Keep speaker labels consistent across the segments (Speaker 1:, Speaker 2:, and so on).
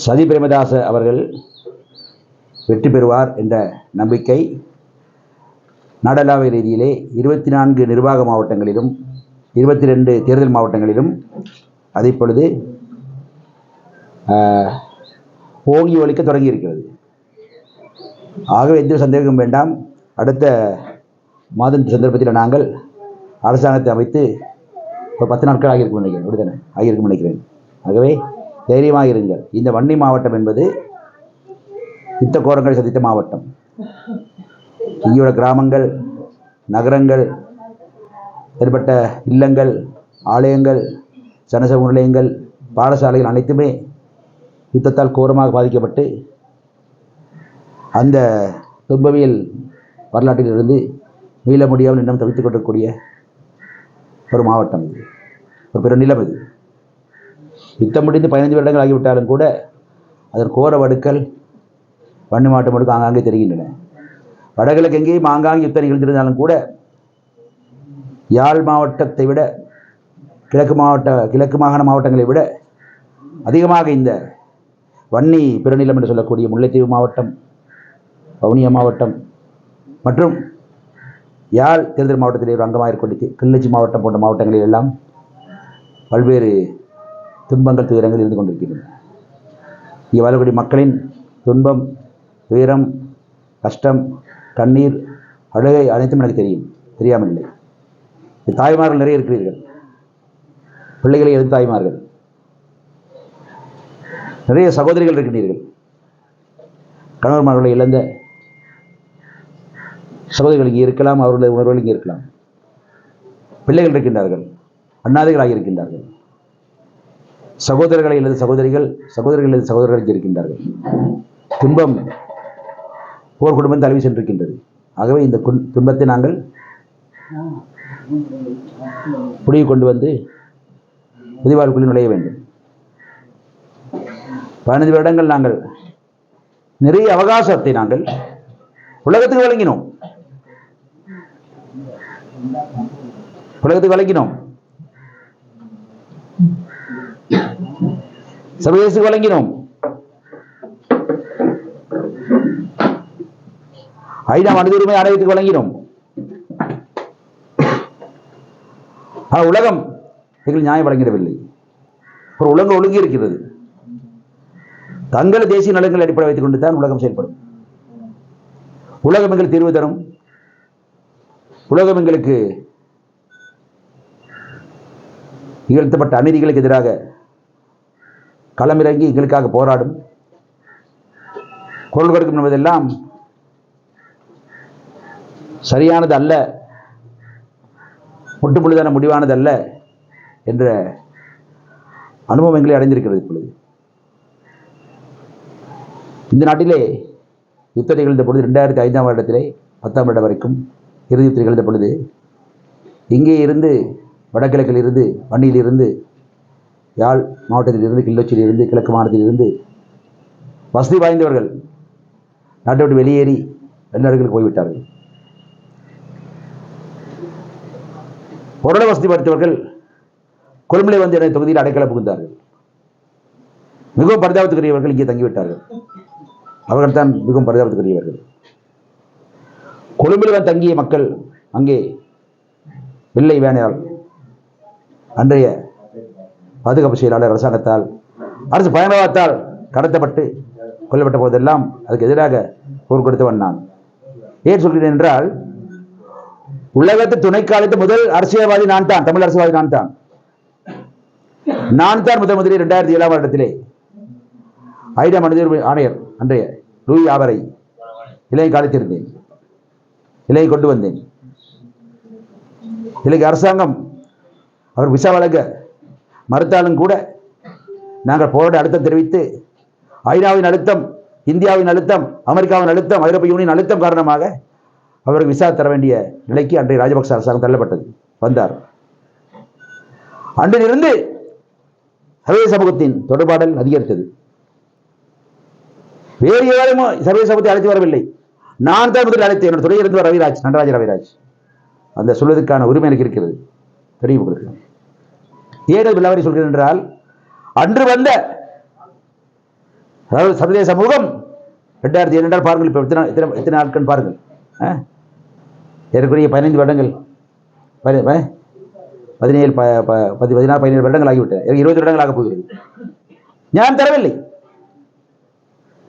Speaker 1: சதி பிரேமதாச அவர்கள் வெற்றி பெறுவார் என்ற நம்பிக்கை நாடளாவிய ரீதியிலே இருபத்தி நான்கு நிர்வாக மாவட்டங்களிலும் இருபத்தி ரெண்டு தேர்தல் மாவட்டங்களிலும் அதே பொழுது ஓங்கி ஒழிக்க தொடங்கி இருக்கிறது. ஆகவே எந்த சந்தேகம் வேண்டாம். அடுத்த மாதம் சந்தர்ப்பத்தில் நாங்கள் அரசாங்கத்தை அமைத்து ஒரு பத்து நாட்கள் ஆகியிருக்கும் நினைக்கிறேன் விடுதலை ஆகியிருக்கும் நினைக்கிறேன். ஆகவே தைரியமாக இருங்கள் இந்த வன்னி மாவட்டம் என்பது யுத்த கோரங்கள் சந்தித்த மாவட்டம். இங்குள்ள கிராமங்கள் நகரங்கள் ஏற்பட்ட இல்லங்கள் ஆலயங்கள் சனசமூக நிலையங்கள் பாடசாலைகள் அனைத்துமே யுத்தத்தால் கோரமாக பாதிக்கப்பட்டு அந்த துன்பவியல் வரலாற்றிலிருந்து மீள முடியாமல் இன்னும் தவித்துக் கொண்டிருக்கக்கூடிய ஒரு மாவட்டம் இது. ஒரு பெரும் நிலம் இது. யுத்தம் முடிந்து பதினைந்து வருடங்கள் ஆகிவிட்டாலும் கூட அதன் கோர வடுக்கள் வன்னி மாட்டு மடுக்கு ஆங்காங்கே தெரிகின்றன. வடகிழக்கு எங்கேயும் ஆங்காங்கே யுத்தம் நிகழ்ந்திருந்தாலும் கூட யாழ் மாவட்டத்தை விட கிழக்கு மாவட்ட கிழக்கு மாகாண மாவட்டங்களை விட அதிகமாக இந்த வன்னி பெருநிலம் என்று சொல்லக்கூடிய முல்லைத்தீவு மாவட்டம் வவுனியா மாவட்டம் மற்றும் யாழ் தேர்தல் மாவட்டத்தில் ஒரு அங்கமாக இருக்கக்கூடிய கிள்ளச்சி மாவட்டம் போன்ற மாவட்டங்களில் எல்லாம் பல்வேறு துன்பங்கள் துயரங்கள் இருந்து கொண்டிருக்கின்றன. இங்கே வாழக்கூடிய மக்களின் துன்பம் துயரம் கஷ்டம் கண்ணீர் அழுகை அனைத்தும் எனக்கு தெரியும். தெரியாமல் இல்லை. தாய்மார்கள் நிறைய இருக்கிறீர்கள். பிள்ளைகளை எழுந்த தாய்மார்கள். நிறைய சகோதரிகள் இருக்கிறீர்கள் கணவன்மார்களை இழந்த சகோதரிகள் இங்கே இருக்கலாம் அவர்களுடைய உணர்வுகள் இங்கே இருக்கலாம். பிள்ளைகள் இருக்கின்றார்கள் அண்ணாதிகளாக இருக்கின்றார்கள். சகோதரர்களை அல்லது சகோதரிகள் சகோதரிகள் அல்லது சகோதரர்கள் இருக்கின்றார்கள். துன்பம் போர் குடும்பம் தழுவி சென்றிருக்கின்றது. ஆகவே இந்த துன்பத்தை நாங்கள் புடிவு கொண்டு வந்து புதிவாழ்வுக்குள் நுழைய வேண்டும். பதினைந்து வருடங்கள் நாங்கள் நிறைய அவகாசத்தை நாங்கள் உலகத்துக்கு வழங்கினோம். உலகத்துக்கு வழங்கினோம். சர்வதேச வழங்கினோம். ஐநா மனித உரிமை ஆணையத்துக்கு வழங்கினோம். ஆனால் உலகம் எங்களுக்கு நியாயம் வழங்கிடவில்லை. ஒரு உலகம் ஒழுங்கி இருக்கிறது. தங்கள் தேசிய நலன்களை அடிப்படை வைத்துக் கொண்டு தான் உலகம் செயல்படும். உலகம் எங்களுக்கு தீர்வு தரும். உலகம் எங்களுக்கு நிகழ்த்தப்பட்ட அநீதிகளுக்கு எதிராக களமிறங்கி எங்களுக்காக போராடும். குரல் கொடுக்கும் என்பதெல்லாம் சரியானது அல்ல. முட்டுப்புள்ளிதான முடிவானது அல்ல என்ற அனுபவம் எங்களை அடைந்திருக்கிறது இப்பொழுது. இந்த நாட்டிலே யுத்தம் நிகழ்ந்த பொழுது ரெண்டாயிரத்தி ஐந்தாம் வருடத்திலே பத்தாம் வருடம் வரைக்கும் இறுதி யுத்தம் நிகழ்ந்த பொழுது இங்கே இருந்து வடகிழக்கில் இருந்து வண்டியில் இருந்து யாழ் மாவட்டத்திலிருந்து கிள்ளச்சியிலிருந்து கிழக்கு மாநிலத்திலிருந்து வசதி வாய்ந்தவர்கள் நாட்டை விட்டு வெளியேறி வெளிநாடுகளுக்கு போய்விட்டார்கள். பொருள வசதி படைத்தவர்கள் கொழும்புலை வந்து எனது தொகுதியில் அடைக்கல புகுந்தார்கள். மிகவும் பரிதாபத்துக்குரியவர்கள் இங்கே தங்கிவிட்டார்கள். அவர்கள் தான் மிகவும் பரிதாபத்துக்குரியவர்கள். கொழும்பில் தங்கிய மக்கள் அங்கே வெள்ளை வேணையால் அன்றைய பாதுகாப்பு செயலாளர் அரசாங்கத்தால் அரசு பயங்கரவாதத்தால் கடத்தப்பட்டு கொல்லப்பட்ட போதெல்லாம் அதுக்கு எதிராக போர் கொடுத்தவன் நான் ஏன் சொல்கிறேன் என்றால் உலகத்து துணைக்காலத்து முதல் அரசியல்வாதி நான் தான் தமிழ் அரசியல்வாதி நான் தான். நான் தான் முதன் முதலில் இரண்டாயிரத்தி ஏழாம் வருடத்திலே ஐநா மனித ஆணையர் அன்றைய லூயி ஆவரை இலையை காலத்திருந்தேன் இலையை கொண்டு வந்தேன். இலங்கை அரசாங்கம் அவர் விசா வழங்க மறுத்தாலும் கூட நாங்கள் போராட அழுத்தம் தெரிவித்து ஐநாவின் அழுத்தம் இந்தியாவின் அழுத்தம் அமெரிக்காவின் அழுத்தம் ஐரோப்பிய யூனியன் அழுத்தம் காரணமாக அவருக்கு விசா தர வேண்டிய நிலைக்கு அன்றைய ராஜபக்ச அரசாங்கம் தள்ளப்பட்டது வந்தார். அன்றிலிருந்து சர்வதேச சமூகத்தின் தொடர்பாடல் அதிகரித்தது. வேறு யாரும் சர்வதேச சமூகத்தை அழைத்து வரவில்லை. நான் தான் முதலில் அழைத்தேன். என்னோட துறையிலிருந்து ரவிராஜ் நடராஜ ரவிராஜ். அந்த சொல்வதற்கான உரிமை எனக்கு இருக்கிறது. தெரியும் உங்களுக்கு. ஏழு விழாவரி சொல்கிறேன் என்றால் அன்று வந்த அதாவது சர்வதேச சமூகம் ரெண்டாயிரத்தி இரண்டால் பாருங்கள் இப்போ எத்தனை எத்தனை எத்தனை நாட்கள் பாருங்கள். ஏறக்குறைய பதினைந்து வருடங்கள் பதினேழு ப ப- பதி பதினாறு பதினேழு வருடங்கள் ஆகிவிட்டன. எனக்கு இருபது வருடங்கள் ஆகப் போகிறது. ஞான் தரவில்லை.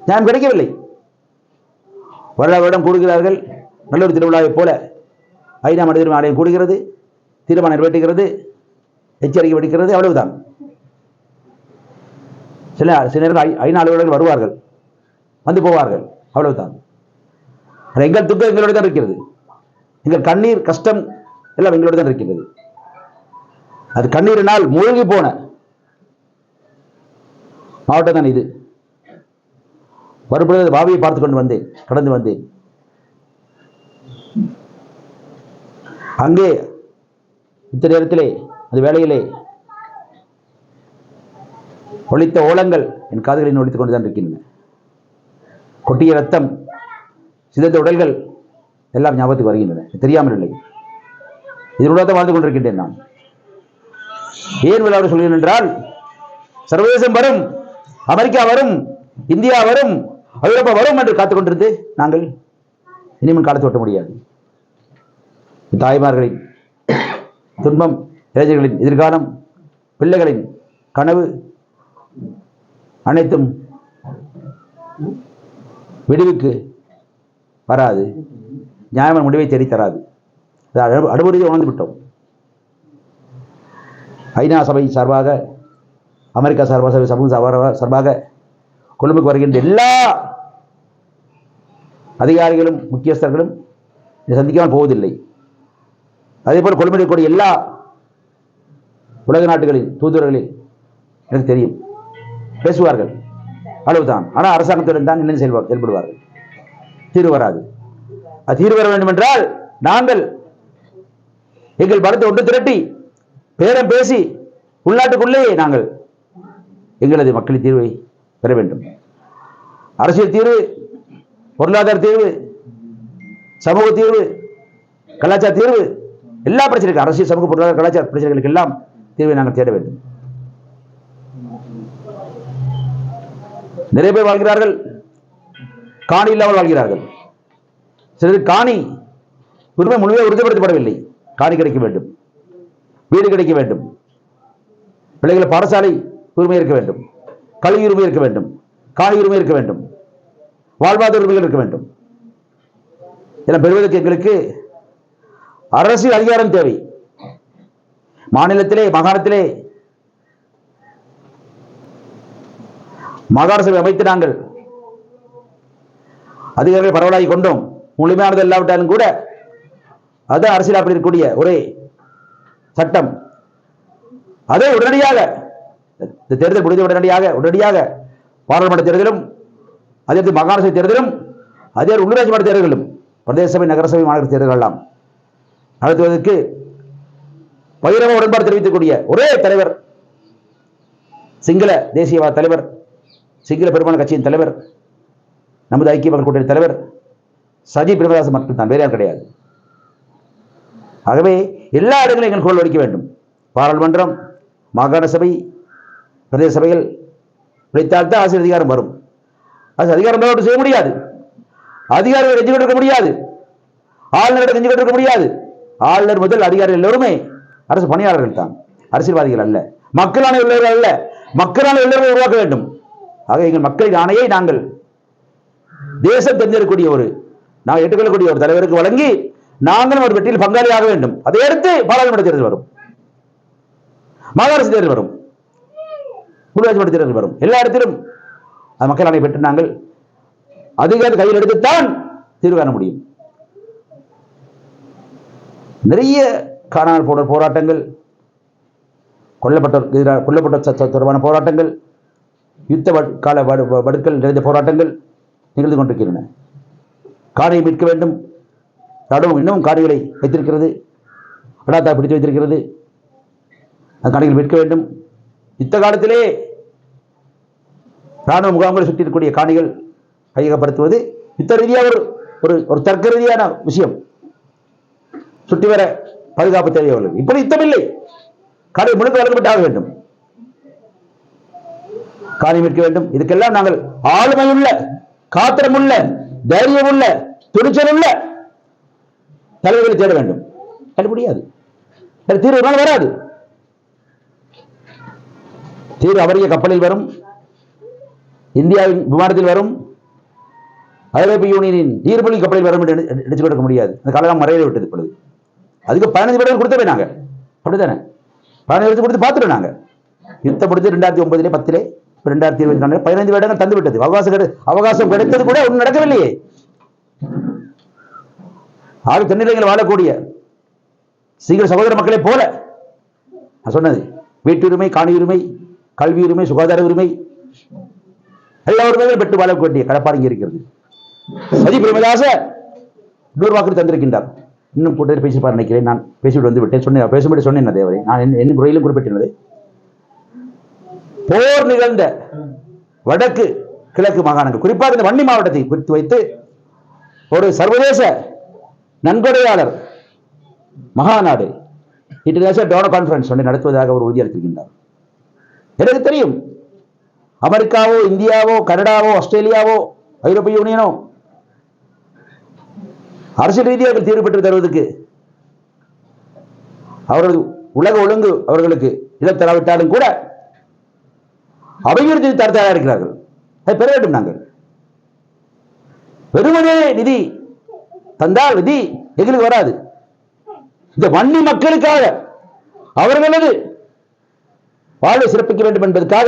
Speaker 1: ஞான் கிடைக்கவில்லை. வருட வருடம் கூடுகிறார்கள். நல்லொரு திருவிழாவைப் போல ஐநா மனிதர் ஆலயம் கூடுகிறது. தீர்மானம் நிறைவேற்றுகிறது. எச்சரிக்கை விடுக்கிறது அவ்வளவுதான். சில சில நேரம் ஐநா அலுவலர்கள் வருவார்கள். வந்து போவார்கள். அவ்வளவுதான். எங்கள் துக்கம் எங்களோட தான் இருக்கிறது. எங்கள் கண்ணீர் கஷ்டம் எல்லாம் எங்களோட தான் இருக்கிறது. அது கண்ணீரினால் மூழ்கி போன மாவட்டம் தான் இது. வரும்பொழுது பாவியை பார்த்து கொண்டு வந்தேன் கடந்து வந்தேன். அங்கே இந்த நேரத்திலே அது வேலையிலே. ஒழித்த ஓலங்கள் என் காதுகளில் ஒழித்துக் கொண்டுதான் இருக்கின்றன. கொட்டிய ரத்தம் சிதைந்த உடல்கள் எல்லாம் ஞாபகத்துக்கு வருகின்றன. தெரியாமல் இல்லை. இதனோட தான் வாழ்ந்து கொண்டிருக்கின்றேன் நான். ஏன் விழாவை சொல்கிறேன் என்றால் சர்வதேசம் வரும் அமெரிக்கா வரும் இந்தியா வரும் ஐரோப்பா வரும் என்று காத்துக்கொண்டிருந்து நாங்கள் இனிமேல் காலத்தை ஓட்ட முடியாது. தாய்மார்களின் துன்பம் இளைஞர்களின் எதிர்காலம் பிள்ளைகளின் கனவு அனைத்தும் விடுவிக்கு வராது. நியாயமான முடிவை தேடி தராது. அடுபடியை உணர்ந்து விட்டோம். ஐநா சபை சார்பாக அமெரிக்கா சார்பாக சபை சமூக சார்பாக கொழும்புக்கு வருகின்ற எல்லா அதிகாரிகளும் முக்கியஸ்தர்களும் சந்திக்காமல் போவதில்லை. அதே போல் கொழும்பில் இருக்கக்கூடிய எல்லா உலக நாடுகளின் தூதுவர்களில் எனக்கு தெரியும். பேசுவார்கள். அவ்வளவுதான் ஆனால் அரசாங்கத்துடன் தான் என்ன செயல்பா செயல்படுவார்கள். தீர்வு வராது. அது தீர்வு வர வேண்டும் என்றால் நாங்கள் எங்கள் பலத்தை ஒன்று திரட்டி பேரம் பேசி உள்நாட்டுக்குள்ளேயே நாங்கள் எங்களது மக்களின் தீர்வை பெற வேண்டும். அரசியல் தீர்வு பொருளாதார தீர்வு சமூக தீர்வு கலாச்சார தீர்வு எல்லா பிரச்சனைகளுக்கும் அரசியல் சமூக பொருளாதார கலாச்சார பிரச்சனைகளுக்கு எல்லாம் தீர்வை நாங்கள் தேட வேண்டும். நிறைய பேர் வாழ்கிறார்கள். காணி இல்லாமல் வாழ்கிறார்கள். சிலர் காணி உரிமை முழுமையாக உறுதிப்படுத்தப்படவில்லை. காணி கிடைக்க வேண்டும். வீடு கிடைக்க வேண்டும். பிள்ளைகள் பாடசாலை உரிமை இருக்க வேண்டும். கல்வி உரிமை இருக்க வேண்டும். காணி உரிமை இருக்க வேண்டும். வாழ்வாதார உரிமைகள் இருக்க வேண்டும். இதெல்லாம் பெறுவதற்கு எங்களுக்கு அரசியல் அதிகாரம் தேவை. மாநிலத்திலே மாகாணத்திலே. மாகாண சபை அமைத்து நாங்கள் அதிகாரிகளை பரவலாகி கொண்டோம். முழுமையானது இல்லாவிட்டாலும் கூட அது அரசியல் அப்படி இருக்கக்கூடிய ஒரே சட்டம். அதை உடனடியாக இந்த தேர்தல் முடிந்த உடனடியாக உடனடியாக பாராளுமன்ற தேர்தலும் அதே மாகாண சபை தேர்தலும் அதே உள்ளூராட்சி மன்ற தேர்தலும் பிரதேச சபை நகரசபை மாநகர தேர்தல் எல்லாம் நடத்துவதற்கு பகிரங்க உடன்பாடு தெரிவிக்கக்கூடிய ஒரே தலைவர் சிங்கள தேசியவாத தலைவர் சிங்கள பெருமான கட்சியின் தலைவர் நமது ஐக்கிய மக்கள் கூட்டணி தலைவர் சஜி பிரேமதாஸ் மட்டும்தான் தான் யாரும் கிடையாது. ஆகவே எல்லா இடங்களிலும் எங்கள் குரல் ஒலிக்க வேண்டும். பாராளுமன்றம் மாகாண சபை பிரதேச சபைகள் உழைத்தால்தான் ஆசிரியர் அதிகாரம் வரும். அது அதிகாரம் பெறப்பட்டு செய்ய முடியாது. அதிகாரிகள் கெஞ்சி கொண்டிருக்க முடியாது. ஆளுநரிடம் கெஞ்சி கொண்டிருக்க முடியாது. ஆளுநர் முதல் அதிகாரிகள் எல்லோருமே அரசு பணியாளர்கள் தான். அரசியல்வாதிகள் அல்ல. மக்களான உள்ளவர்கள் அல்ல. மக்களான உள்ளவர்கள் உருவாக்க வேண்டும். ஆக எங்கள் மக்களின் ஆணையை நாங்கள் தேசம் தெரிஞ்சிருக்கக்கூடிய ஒரு நாங்கள் ஏற்றுக்கொள்ளக்கூடிய ஒரு தலைவருக்கு வழங்கி நாங்களும் ஒரு வெற்றியில் பங்காளியாக வேண்டும். அதை அடுத்து பாராளுமன்ற தேர்தல் வரும். மாகாண தேர்தல் வரும். உள்ளாட்சி மன்ற தேர்தல் வரும். எல்லா இடத்திலும் அந்த மக்கள் ஆணையை பெற்று நாங்கள் அதிகாரத்தை கையில் எடுத்துத்தான் தீர்வு காண முடியும். நிறைய காணாமல் போன போராட்டங்கள் கொல்லப்பட்டோர் எதிராக கொல்லப்பட்ட தொடர்பான போராட்டங்கள் யுத்த வட்- கால வடு- வடுக்கள் நிறைந்த போராட்டங்கள் நிகழ்ந்து கொண்டிருக்கின்றன. காணையை மீட்க வேண்டும். ராணுவம் இன்னமும் காணிகளை வைத்திருக்கிறது. அடாத்தா பிடித்து வைத்திருக்கிறது. அந்த காணிகளை மீட்க வேண்டும். யுத்த காலத்திலே இராணுவ முகாம்களை சுற்றி இருக்கக்கூடிய காணிகள் கையகப்படுத்துவது யுத்த ரீதியாக ஒரு ஒரு ஒரு தர்க்க ரீதியான விஷயம். சுற்றி வர பாதுகாப்பு தேவையவர்கள் இப்படி யுத்தமில்லை. கடை முழுக்க வழங்கப்பட்டாக வேண்டும். காரியம் இருக்க வேண்டும். இதுக்கெல்லாம் நாங்கள் ஆளுமையுள்ள உள்ள துணிச்சல் உள்ள தலைவர்களை தேட வேண்டும். அது முடியாது. தீர்வு ஒரு நாள் வராது. தீர்வு அவரிய கப்பலில் வரும். இந்தியாவின் விமானத்தில் வரும். ஐரோப்பிய யூனியனின் நீர்மொழி கப்பலில் வரும் என்று எடுத்துக் கொடுக்க முடியாது. அந்த காலம் மறைய விட்டது இப்பொழுது. அதுக்கு பதினஞ்சு வருடம் கொடுத்தவே நாங்க. அப்படித்தானே? பதினஞ்சு வருஷம் கொடுத்து பார்த்துட்டோம் நாங்க. யுத்தம் முடிஞ்சு ரெண்டாயிரத்தி ஒன்பதுலே பத்திலே இப்ப ரெண்டாயிரத்தி இருபத்தி நாலு பதினைந்து வருடங்கள் தந்து விட்டது. அவகாசம் கிடை அவகாசம் கிடைத்தது கூட ஒன்றும் நடக்கவில்லையே. ஆறு தென்னிலைகள் வாழக்கூடிய சீக்கிர சகோதர மக்களை போல நான் சொன்னது வீட்டுரிமை காணியுரிமை உரிமை கல்வி உரிமை சுகாதார உரிமை எல்லா உரிமைகளும் பெற்று வாழக்கூடிய வேண்டிய கடப்பாடு இங்கே இருக்கிறது. சதி பிரேமதாச நூறு வாக்கு தந்திருக்கின்றார். இன்னும் போட்டு பேசிப்பார் நினைக்கிறேன். நான் பேசிவிட்டு வந்து விட்டேன். சொன்னேன் பேசும்படி சொன்னேன் தேவரை. நான் என் என் முறையிலும் குறிப்பிட்டிருந்தது. போர் நிகழ்ந்த வடக்கு கிழக்கு மாகாணங்கள். குறிப்பாக இந்த வன்னி மாவட்டத்தை குறித்து வைத்து ஒரு சர்வதேச நன்கொடையாளர் மகாநாடு இன்டர்நேஷனல் டோனர் கான்ஃபரன்ஸ் ஒன்றை நடத்துவதாக அவர் உறுதியளித்திருக்கின்றார் எனக்கு தெரியும் அமெரிக்காவோ இந்தியாவோ கனடாவோ ஆஸ்திரேலியாவோ ஐரோப்பிய யூனியனோ அரசியல் ரீதியாக தீர்வு பெற்று தருவதற்கு. அவர்கள் உலக ஒழுங்கு அவர்களுக்கு இடம் தராவிட்டாலும் கூட அபிவிருத்தி தர தயாராக இருக்கிறார்கள் அதை பெற வேண்டும் நாங்கள். வெறுமனே நிதி தந்தால் நிதி எங்களுக்கு வராது. இந்த வன்னி மக்களுக்காக அவர்களது வாழ்வை சிறப்பிக்க வேண்டும் என்பதற்காக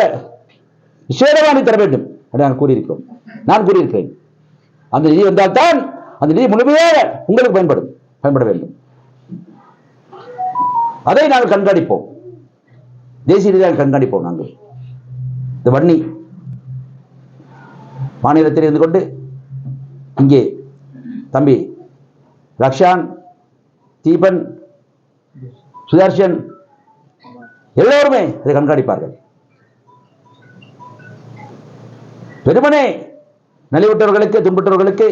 Speaker 1: விசேடமாக தர வேண்டும் என்று நான் கூறியிருக்கிறோம். நான் கூறியிருக்கிறேன். அந்த நிதி வந்தால்தான் அந்த நிதி முழுமையாக உங்களுக்கு பயன்படும் பயன்பட வேண்டும் அதை நாங்கள் கண்காணிப்போம். தேசிய ரீதியாக கண்காணிப்போம் நாங்கள். இந்த வன்னி மாநிலத்தில் இருந்து கொண்டு இங்கே தம்பி ரக்ஷான் தீபன் சுதர்ஷன் எல்லோருமே இதை கண்காணிப்பார்கள். பெருமனே நலிவுற்றவர்களுக்கு துன்பற்றவர்களுக்கு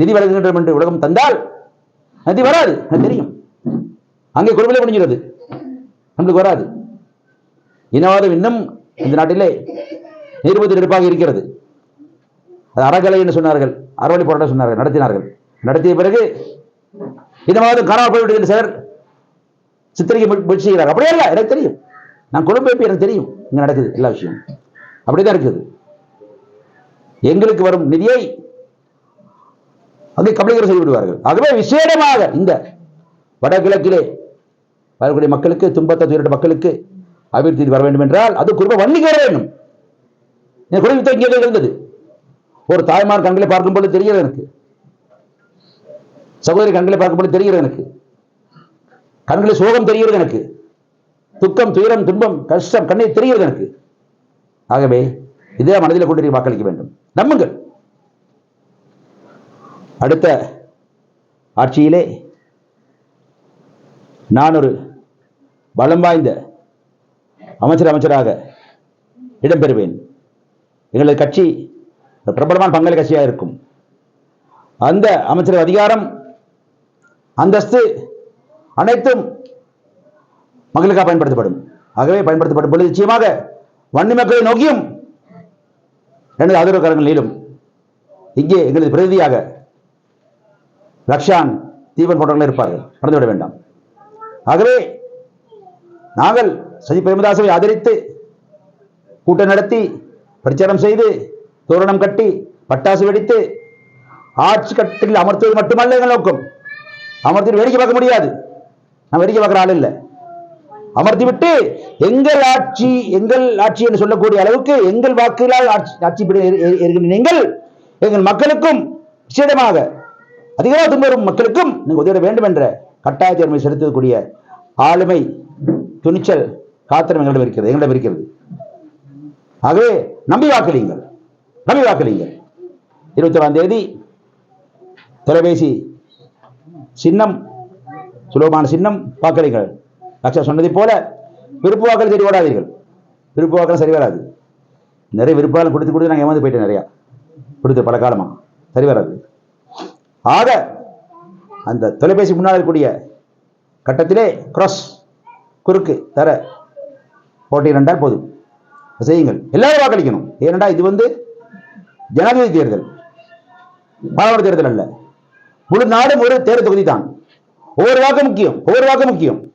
Speaker 1: நிதி வழங்குகின்றோம் என்று உலகம் தந்தால் நிதி வராது தெரியும். அங்கே கொடுமையில முடிஞ்சிருது நம்மளுக்கு வராது. இனவாதம் இன்னும் இந்த நாட்டிலே நிர்பதி நெருப்பாக இருக்கிறது. அது அறகலை என்று சொன்னார்கள். அறவழி போராட்டம் சொன்னார்கள் நடத்தினார்கள். நடத்திய பிறகு இனவாதம் காணாமல் போய்விட்டது என்று சிலர் சித்திரிக்க முயற்சி செய்கிறார் அப்படியே இல்லை எனக்கு தெரியும். நான் கொழும்பு போய் எனக்கு தெரியும். இங்க நடக்குது எல்லா விஷயம் அப்படிதான் இருக்குது. எங்களுக்கு வரும் நிதியை அங்கே கபலீகரம் செய்துவிடுவார்கள் ஆகவே விசேடமாக இந்த வடகிழக்கிலே வரக்கூடிய மக்களுக்கு துன்பத்தை துயரட்ட மக்களுக்கு அபிவிருத்தி வர வேண்டும் என்றால் அது குறிப்பாக வன்னிக்கு வர வேண்டும். என் குடும்பத்தை இங்கே இருந்தது ஒரு தாய்மார் கண்களை பார்க்கும் பொழுது தெரிகிறது எனக்கு. சகோதரி கண்களை பார்க்கும் பொழுது தெரிகிறது எனக்கு. கண்களை சோகம் தெரிகிறது எனக்கு. துக்கம் துயரம் துன்பம் கஷ்டம் கண்ணை தெரிகிறது எனக்கு. ஆகவே இதே மனதில் கொண்டு வாக்களிக்க வேண்டும். நம்புங்கள். அடுத்த ஆட்சியிலே நான் ஒரு பலம் வாய்ந்த அமைச்சர் அமைச்சராக இடம்பெறுவேன். எங்களது கட்சி பிரபலமான பங்காளி கட்சியாக இருக்கும். அந்த அமைச்சர் அதிகாரம் அந்தஸ்து அனைத்தும் மக்களுக்காக பயன்படுத்தப்படும். ஆகவே பயன்படுத்தப்படும் பொழுது நிச்சயமாக வன்னி மக்களை நோக்கியும் எனது ஆதரவு நீளும். இங்கே எங்களது பிரதிநிதியாக ரக்ஷான் தீபன் போன்றவர்கள் இருப்பார்கள். மறந்துவிட வேண்டாம். ஆகவே நாங்கள் சஜி பிரேமதாசவை ஆதரித்து கூட்டம் நடத்தி பிரச்சாரம் செய்து தோரணம் கட்டி பட்டாசு வெடித்து ஆட்சி கட்டில் அமர்த்துவது மட்டுமல்ல எங்கள் நோக்கம். அமர்த்தி வேடிக்கை பார்க்க முடியாது. நான் வேடிக்கை பார்க்குற ஆள் இல்லை. அமர்த்தி விட்டு எங்கள் ஆட்சி எங்கள் ஆட்சி என்று சொல்லக்கூடிய அளவுக்கு எங்கள் வாக்குகளால் ஆட்சி ஆட்சி நீங்கள் எங்கள் மக்களுக்கும் நிச்சயமாக அதிகமாக துன்பரும் மக்களுக்கும் நீங்கள் உதவிட வேண்டும் என்ற கட்டாய தேர்வை செலுத்தக்கூடிய ஆளுமை துணிச்சல் காத்திரம் எங்களிடம் இருக்கிறது எங்களிடம் இருக்கிறது. ஆகவே நம்பி வாக்களியுங்கள். நம்பி வாக்களியுங்கள். இருபத்தி ஒன்றாம் தேதி தொலைபேசி சின்னம் சுலபமான சின்னம் வாக்களிங்கள் லக்ஷா சொன்னதைப் போல விருப்பு வாக்கள் சரி ஓடாதீர்கள். விருப்பு வாக்கள் சரி வராது. நிறைய விருப்ப கொடுத்து கொடுத்து நாங்கள் ஏமாந்து போயிட்டேன் நிறையா. கொடுத்து பல காலமா. சரி வராது. ஆக அந்த தொலைபேசி முன்னால் இருக்கக்கூடிய கட்டத்திலே கிராஸ் குறுக்கு தர போட்டியிடண்டால் போதும். செய்யுங்கள். எல்லாரும் வாக்களிக்கணும். ஏனென்றா இது வந்து ஜனாதிபதி தேர்தல். பாராளுமன்ற தேர்தல் அல்ல. முழு நாடும் ஒரு தேர்தல் தொகுதி தான் ஒவ்வொரு வாக்கு முக்கியம். ஒவ்வொரு வாக்கு முக்கியம்.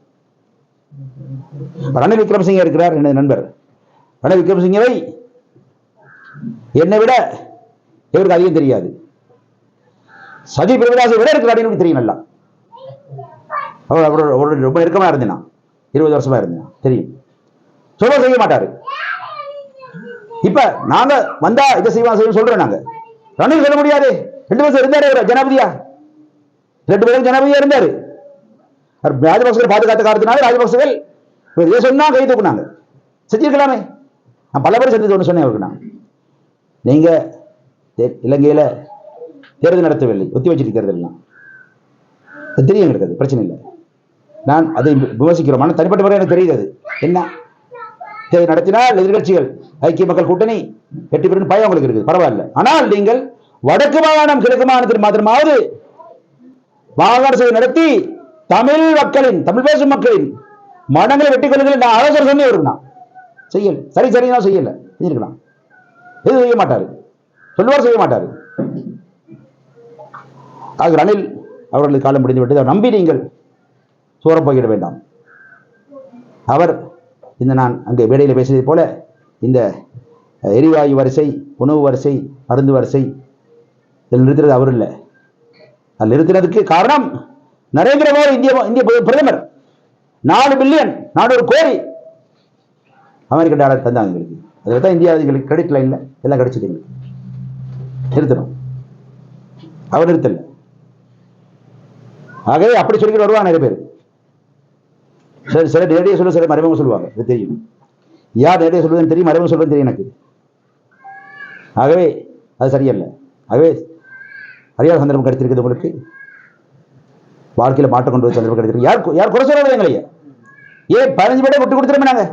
Speaker 1: ரணில் விக்ரமசிங்க இருக்கிறார் எனது நண்பர். ரணில் விக்ரமசிங்கவை என்னை விட இவருக்கு அதிகம் தெரியாது. சஜி பிரேமதாசை விட இருக்கிறாடி எனக்கு தெரியும் நல்லா அவர் அவரோட ரொம்ப நெருக்கமா இருந்தேனா? இருபது வருஷமா இருந்தேனா? தெரியும். சொல்ல செய்ய மாட்டாரு. இப்ப நாங்க வந்தா இதை செய்வோம் செய்வோம் சொல்றோம் நாங்க. ரணில் சொல்ல முடியாது. ரெண்டு வருஷம் இருந்தாரு அவர் ரெண்டு பேரும் ஜனாபதியா இருந்தாரு. அவர் ராஜபக்சர்கள் பாதுகாத்த காரணத்தினால ராஜபக்சர்கள் இதை சொன்னா கை தூக்குனாங்க. செஞ்சிருக்கலாமே. நான் பல பேர் செஞ்சது ஒன்று சொன்னேன் அவருக்கு நான். நீங்க இலங்கையில தேர்தல் நடத்தவில்லை. ஒத்தி வச்சிருக்கிறதெல்லாம் அது தெரியும் எங்களுக்கு அது. பிரச்சனை இல்லை. நான் அதை விமர்சிக்கிறோம். ஆனால் தனிப்பட்ட முறை எனக்கு தெரியுது அது. என்ன? தேர்தல் நடத்தினால் எதிர்க்கட்சிகள் ஐக்கிய மக்கள் கூட்டணி வெற்றி பெறும் பயம் உங்களுக்கு இருக்குது. பரவாயில்ல. ஆனால் நீங்கள் வடக்கு மாகாணம் கிழக்கு மாகாணத்தில் மாத்திரமாவது மாகாண சபை நடத்தி தமிழ் மக்களின் தமிழ் பேசும் மக்களின் மனங்களை வெட்டி கொள்ளுங்கள் நான் ஆலோசனை சொல்லி வருவேன் செய்யல. சரி சரி நான் செய்யல. செஞ்சிருக்கலாம் எதுவும் செய்ய மாட்டாரு. சொல்லுவார் செய்ய மாட்டாரு. ஆக ரணில் அவர்களுக்கு காலம் முடிந்து விட்டது. அவர் நம்பி நீங்கள் சோரப்போகிட வேண்டாம். அவர் இந்த நான் அங்கே வேடையில் பேசியதை போல இந்த எரிவாயு வரிசை உணவு வரிசை மருந்து வரிசை இதில் நிறுத்துறது அவர் இல்லை. அதில் நிறுத்தினதுக்கு காரணம் நரேந்திர மோடி இந்திய இந்திய பிரதமர். நாலு பில்லியன் நானூறு கோடி அமெரிக்க டாலர் தந்தாங்க எங்களுக்கு அதில் தான் இந்தியா எங்களுக்கு கிரெடிட் லைனில் எல்லாம் கிடைச்சது எங்களுக்கு நிறுத்தணும். அவர் நிறுத்தலை. ஆகவே அப்படி சொல்லிட்டு வருவாங்க நிறைய பேர். சரி சில நேரடியாக சொல்ல சில மறைமுகம் சொல்லுவாங்க. இது தெரியும். யார் நேரடியாக சொல்லுவதுன்னு தெரியும் மறைமுகம் சொல்லுவதுன்னு தெரியும் எனக்கு. ஆகவே அது சரியல்ல. ஆகவே அறியாத சந்தர்ப்பம் கிடைத்திருக்குது உங்களுக்கு. வாழ்க்கையில மாற்றம் கொண்டு சந்தர்ப்பம் கிடைத்திருக்கு. யார் யார் குறை சொல்றது எங்களையே ஏன் பதினஞ்சு பேட்டை விட்டு கொடுத்துருமே நாங்க?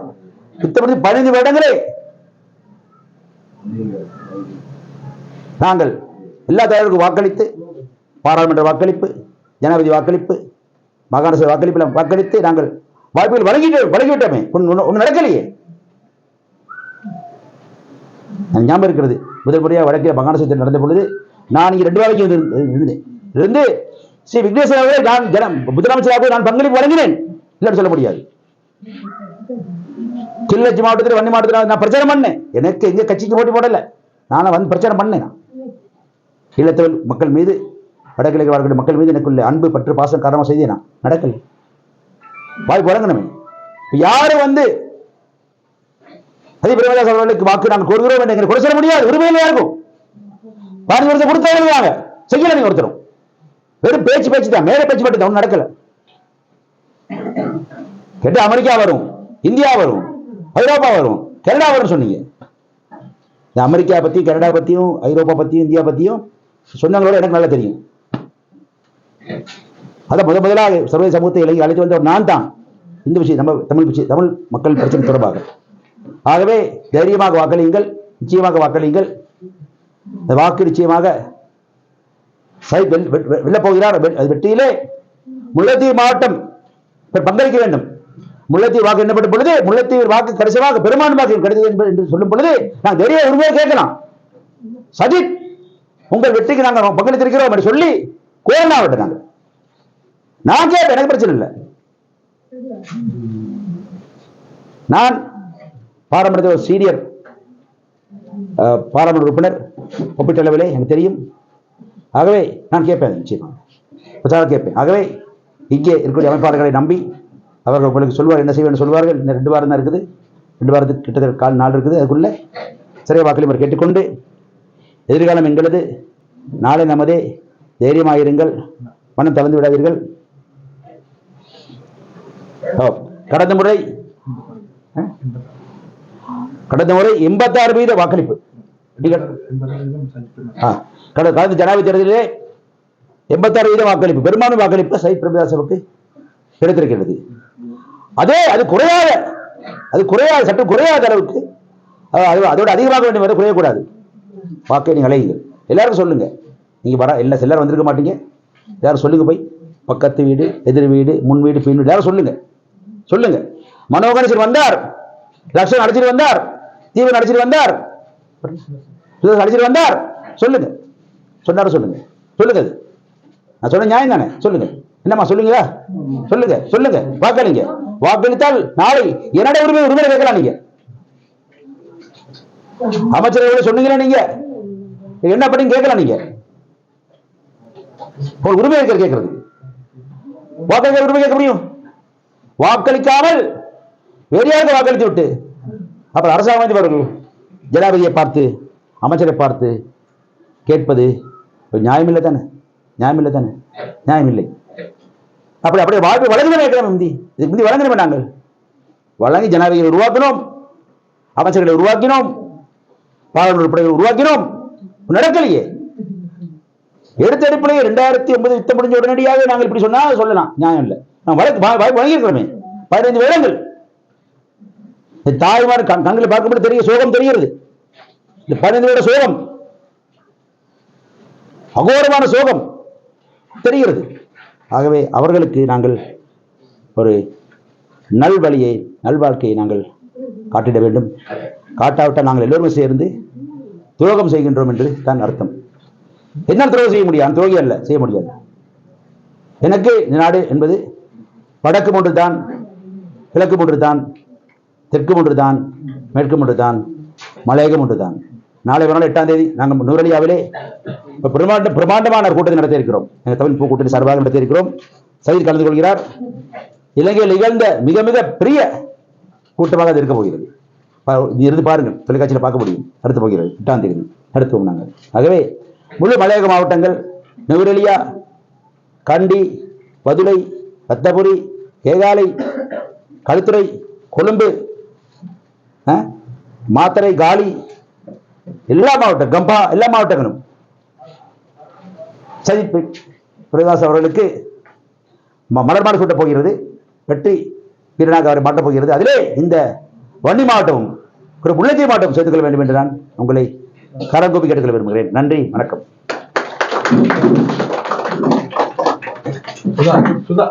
Speaker 1: சுத்தப்படுத்தி பதினஞ்சு வருடங்களே நாங்கள் எல்லா தலைவருக்கும் வாக்களித்து பாராளுமன்ற வாக்களிப்பு ஜனாதிபதி வாக்களிப்பு மாகாண சபை வாக்களிப்பில் வாக்களித்து நாங்கள் வாய்ப்புகள் வழங்கிட்டு வழங்கிவிட்டோமே. ஒன்று நடக்கலையே. ஞாபகம் இருக்கிறது. முதல் முறையாக வடக்கில் மாகாண சபை நடந்த பொழுது நான் இங்கே ரெண்டு வேலைக்கு இருந்தேன் இருந்து ஸ்ரீ விக்னேஸ்வர அவர்களே நான் ஜன முதலமைச்சராக நான் பங்களிப்பு வழங்கினேன். இல்லைன்னு சொல்ல முடியாது. கிள்ளச்சி மாவட்டத்தில் வன்னி மாவட்டத்தில் நான் பிரச்சாரம் பண்ணேன். எனக்கு எங்க கட்சிக்கு போட்டி போடல. நானும் வந்து பிரச்சாரம் பண்ணேன். நான் ஈழத்தமிழ் மக்கள் மீது வடகிழக்கு வாழ்க்கை மக்கள் மீது எனக்குள்ள அன்பு பற்று பாசம் காரணமாக செய்தேன் நான் நடக்கல. வாய்ப்பு வழங்கணுமே. யாரும் யாரு வந்து அதே அவர்களுக்கு வாக்கு நாங்கள் கோருகிறோம் என்று எங்களுக்கு கொடுக்க முடியாது. உரிமையில இருக்கும் பாரதி ஒருத்தர் கொடுத்தாங்க செய்யல நீங்க ஒருத்தரும். வெறும் பேச்சு பேச்சு தான். மேல பேச்சு மட்டும் தான். நடக்கல. கேட்டு அமெரிக்கா வரும் இந்தியா வரும் ஐரோப்பா வரும் கனடா வரும் சொன்னீங்க. இந்த அமெரிக்கா பத்தி கனடா பத்தியும் ஐரோப்பா பத்தியும் இந்தியா பத்தியும் சொன்னவங்களோட எனக்கு நல்லா தெரியும். அதை முத முதலாக சர்வதேச சமூகத்தை இலங்கை அழைத்து வந்தவர் நான் தான். இந்த விஷயம் நம்ம தமிழ் விஷயம் தமிழ் மக்கள் பிரச்சனை தொடர்பாக. ஆகவே தைரியமாக வாக்களியுங்கள் நிச்சயமாக வாக்களியுங்கள். இந்த வாக்கு நிச்சயமாக சை- போகிறார். வெ- அது வெற்றியிலே முல்லைத்தீவு மாவட்டம் பங்களிக்க வேண்டும். முல்லைத்தீவு வாக்கு எண்ணப்பட்ட பொழுது முல்லைத்தீவு வாக்கு கடைசியாக பெரும்பான்மை கிடைத்தது என்று சொல்லும் பொழுது நான் தெரிய உரிமையை கேட்கலாம். சஜித் உங்கள் வெற்றிக்கு நாங்கள் பங்களித்திருக்கிறோம் என்று சொல்லி கோரலாம் விட்டு நாங்கள் நான் கேட்பேன் எனக்கு பிரச்சனை இல்லை. நான் பாராமரித்த ஒரு சீனியர் பாரம்பரிய பாராளுமன்ற உறுப்பினர் ஒப்பீட்டளவிலே எனக்கு தெரியும். ஆகவே நான் கேட்பேன் நிச்சயமாக. பிரச்சாரம் கேட்பேன். ஆகவே இங்கே இருக்கக்கூடிய அமைப்பாளர்களை நம்பி அவர்கள் உங்களுக்கு சொல்வார் என்ன செய்வேன் சொல்வார்கள். இந்த ரெண்டு வாரம் தான் இருக்குது. ரெண்டு வாரத்துக்கு கிட்டத்தட்ட கால் நாள் இருக்குது. அதுக்குள்ள சிறை வாக்களிப்பு கேட்டுக்கொண்டு எதிர்காலம் எங்களது. நாளை நமதே தைரியமாயிருங்கள். மனம் தளர்ந்து விடாதீர்கள். ஓ, கடந்த முறை கடந்த முறை எண்பத்தாறு வீத வாக்களிப்பு. கடந்த கடந்த ஜனாதிபதி தேர்தலிலே எண்பத்தாறு வீத வாக்களிப்பு பெரும்பான்மை வாக்களிப்பு சைத் பிரபுதாசவுக்கு கிடைத்திருக்கிறது. அதே அது குறையாத அது குறையாத சற்று குறையாத அளவுக்கு அதோட அதிகமாக வேண்டும் குறையக்கூடாது. வாக்கை நீங்கள் அலையுங்கள். எல்லாருக்கும் சொல்லுங்க நீங்க வர இல்லை எல்லாரும் வந்திருக்க மாட்டீங்க. யாரும் சொல்லுங்க போய். பக்கத்து வீடு எதிர் வீடு முன் வீடு பின் வீடு யாரும் சொல்லுங்க. சொல்லுங்க. மனோகணேசன் வந்தார். லக்ஷன் அடிச்சிட்டு வந்தார். தீவன் அடிச்சிட்டு வந்தார். அடிச்சிட்டு வந்தார். சொல்லுங்க. சொன்னார சொல்லுங்க. சொல்லுங்க. அது நான் சொன்ன நியாயம் தானே? சொல்லுங்க. என்னம்மா சொல்லுங்களா? சொல்லுங்க சொல்லுங்க. வாக்களிங்க. வாக்களித்தால் நாளை என்னோட உரிமை உரிமை கேட்கலாம் நீங்க. அமைச்சர்கள் சொன்னீங்களா நீங்க. என்ன பண்ணி கேட்கலாம் நீங்க. ஒரு உரிமை இருக்கிற கேட்கறது. வாக்களிக்க உரிமை கேட்க முடியும். வாக்களிக்காமல் வேறு யாருக்கு வாக்களித்து விட்டு? அப்புறம் அரசாங்கம் அவர்கள் ஜனாதிபதியை பார்த்து அமைச்சரை பார்த்து கேட்பது நியாயம் நியாயமில்லை தானே? நியாயமில்லை தானே? நியாயமில்லை அப்படி அப்படியே வாழ்க்கை வழங்கணும் கேட்கிறோம் முந்தி. இதுக்கு முந்தி வழங்கணும் நாங்கள். வழங்கி ஜனாதிபதியை உருவாக்கினோம். அமைச்சர்களை உருவாக்கினோம். பாராளுமன்ற உறுப்பினர்களை உருவாக்கினோம். நடக்கலையே. எடுத்த ரெண்டாயிரத்தி ஒன்பது யுத்தம் முடிஞ்ச உடனடியாக நாங்கள் இப்படி சொன்னா சொல்லலாம். நியாயம் இல்லை. நான் வழக்கு வா- வழங்கியிருக்கிறோமே பதினைந்து வருடங்கள். தாய்மார் கண்களை பார்க்கும்போது தெரிய சோகம் தெரிகிறது. இந்த பதினைந்து வருட சோகம். அகோரமான சோகம் தெரிகிறது. ஆகவே அவர்களுக்கு நாங்கள் ஒரு நல்வழியை நல்வாழ்க்கையை நாங்கள் காட்டிட வேண்டும். காட்டாவிட்டால் நாங்கள் எல்லோருமே சேர்ந்து துரோகம் செய்கின்றோம் என்று தான் அர்த்தம். என்னால் துரோகம் செய்ய முடியும்? துரோகி அல்ல செய்ய முடியாது. எனக்கு இந்த நாடு என்பது வடக்கு ஒன்று தான் கிழக்கு ஒன்று தான் தெற்கு ஒன்று தான் மேற்கு ஒன்று தான் மலையகம் ஒன்று தான். நாளை மறுநாள் எட்டாம் தேதி நாங்கள் நூரலியாவிலே இப்ப பிரம்மாண்ட பிரம்மாண்டமான கூட்டத்தை நடத்த இருக்கிறோம். எங்கள் தமிழ் பூ கூட்டணி சார்பாக நடத்த இருக்கிறோம். கலந்து கொள்கிறார். இலங்கையில் நிகழ்ந்த மிக மிக பெரிய கூட்டமாக அது இருக்க போகிறது. பா- இருந்து பாருங்கள் தொலைக்காட்சியில் பார்க்க முடியும். அடுத்து போகிறது. எட்டாம் தேதி நடத்துவோம் நாங்கள். ஆகவே முழு மலையக மாவட்டங்கள் நெவரெலியா கண்டி பதுளை ரத்தபுரி கேகாலை களுத்துறை கொழும்பு மாத்தரை காலி எல்லா மாவட்டம் கம்பா எல்லா மாவட்டங்களும். சஜித் பிரதாஸ் அவர்களுக்கு ம- சூட்டப் போகிறது. வெற்றி வீரனாக அவரை மாட்டப் போகிறது. அதிலே இந்த வன்னி மாவட்டமும் ஒரு முல்லைத்தீவு மாவட்டம் சேர்த்துக்கொள்ள வேண்டும் என்று நான் உங்களை கரங்கூப்பி கேட்டுக்கொள்ள விரும்புகிறேன். நன்றி வணக்கம்.
Speaker 2: சுதா சுதா.